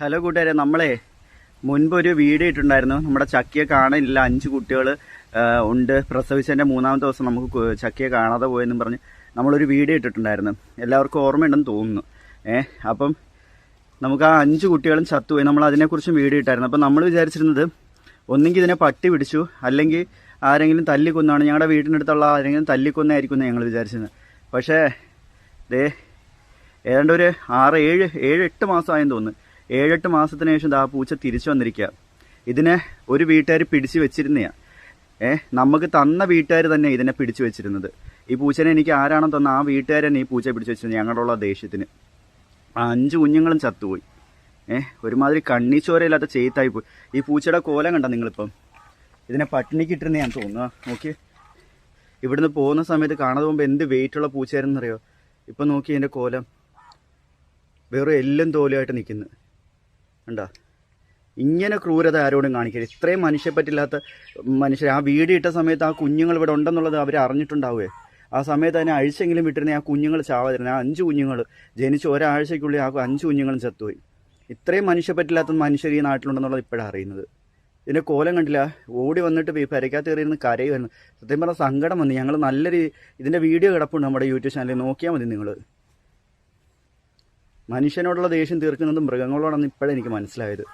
Hello കൂട്ടുകാരെ നമ്മളെ മുൻപ് ഒരു വീഡിയോ ഇട്ടിട്ടുണ്ടായിരുന്നു. നമ്മുടെ ചക്കിയെ കാണാനില്ല അഞ്ച് കുട്ടികൾ ഉണ്ട്. പ്രസവിച്ചതിന്റെ മൂന്നാമത്തെ ദിവസം നമുക്ക് ചക്കിയെ കാണാതെ പോയെന്നും പറഞ്ഞ് നമ്മളൊരു വീഡിയോ ഇട്ടിട്ടുണ്ടായിരുന്നു. എല്ലാവർക്കും ഓർമ്മയുണ്ടെന്ന് തോന്നുന്നു. ഏഹ് അപ്പം നമുക്ക് ആ അഞ്ച് കുട്ടികളും ചത്തുപോയി. നമ്മൾ അതിനെക്കുറിച്ചും വീഡിയോ ഇട്ടായിരുന്നു. അപ്പം നമ്മൾ വിചാരിച്ചിരുന്നത് ഒന്നെങ്കിൽ ഇതിനെ പട്ടി പിടിച്ചു അല്ലെങ്കിൽ ആരെങ്കിലും തല്ലിക്കൊന്നാണ്. ഞങ്ങളുടെ വീട്ടിനടുത്തുള്ള ആരെങ്കിലും തല്ലിക്കൊന്നായിരിക്കും ഞങ്ങൾ വിചാരിച്ചിരുന്നത്. പക്ഷേ ദേ ഏതാണ്ട് ഒരു ആറ് ഏഴ് ഏഴ് എട്ട് മാസമായെന്ന് തോന്നുന്നു. ഏഴെട്ട് മാസത്തിന് ശേഷം ദാ പൂച്ച തിരിച്ചു വന്നിരിക്കുക ഇതിനെ ഒരു വീട്ടുകാർ പിടിച്ചു വെച്ചിരുന്നയാ. ഏ നമുക്ക് തന്ന വീട്ടുകാർ തന്നെ ഇതിനെ പിടിച്ചു വെച്ചിരുന്നത്. ഈ പൂച്ചനെ എനിക്ക് ആരാണെന്ന് തന്ന ആ വീട്ടുകാർ തന്നെ ഈ പൂച്ച പിടിച്ചു വെച്ചിരുന്നത് ഞങ്ങളുള്ള ദേഷ്യത്തിന്. ആ അഞ്ച് കുഞ്ഞുങ്ങളും ചത്തുപോയി. ഏ ഒരുമാതിരി കണ്ണീച്ചോരയില്ലാത്ത ചെയ്ത്തായി പോയി. ഈ പൂച്ചയുടെ കോലം കണ്ട നിങ്ങളിപ്പം? ഇതിനെ പട്ടിണിക്ക് ഇട്ടിരുന്ന ഞാൻ തോന്നുക നോക്കി ഇവിടുന്ന് പോകുന്ന സമയത്ത് കാണാതെ പോകുമ്പോൾ എന്ത് വെയിറ്റുള്ള പൂച്ചയായിരുന്നറിയോ? ഇപ്പം നോക്കി എന്റെ കോലം. വെറും എല്ലും തോലുമായിട്ട് നിൽക്കുന്നു. കണ്ടോ ഇങ്ങനെ ക്രൂരത ആരോടും കാണിക്കരുത്. ഇത്രയും മനുഷ്യപ്പറ്റില്ലാത്ത മനുഷ്യർ ആ വീട് ഇട്ട സമയത്ത് ആ കുഞ്ഞുങ്ങൾ ഇവിടെ ഉണ്ടെന്നുള്ളത് അവർ അറിഞ്ഞിട്ടുണ്ടാവുകയെ ആ സമയത്ത് അതിനെ അഴിച്ചെങ്കിലും വിട്ടിരുന്ന ആ കുഞ്ഞുങ്ങൾ ചാവാതിരുന്ന ആ അഞ്ച് കുഞ്ഞുങ്ങൾ ജനിച്ച് ഒരാഴ്ചയ്ക്കുള്ളിൽ ആ അഞ്ച് കുഞ്ഞുങ്ങളും ചത്തുപോയി. ഇത്രയും മനുഷ്യപ്പറ്റില്ലാത്ത മനുഷ്യർ ഈ നാട്ടിലുണ്ടെന്നുള്ളത് ഇപ്പോഴാണ് അറിയുന്നത്. ഇതിന്റെ കോലം കണ്ടില്ല? ഓടി വന്നിട്ട് പെരയ്ക്കകത്ത് കയറിയിരുന്ന് കരയുമായിരുന്നു സത്യം പറഞ്ഞാൽ സങ്കടം വന്നു. ഞങ്ങൾ നല്ലൊരു ഇതിന്റെ വീഡിയോ കിടപ്പുണ്ട് നമ്മുടെ യൂട്യൂബ് ചാനലിൽ. നോക്കിയാൽ മതി നിങ്ങൾ മനുഷ്യനോടുള്ള ദേഷ്യം തീർക്കുന്നത് മൃഗങ്ങളോടാണെന്ന് ഇപ്പോഴെനിക്ക് മനസ്സിലായത്.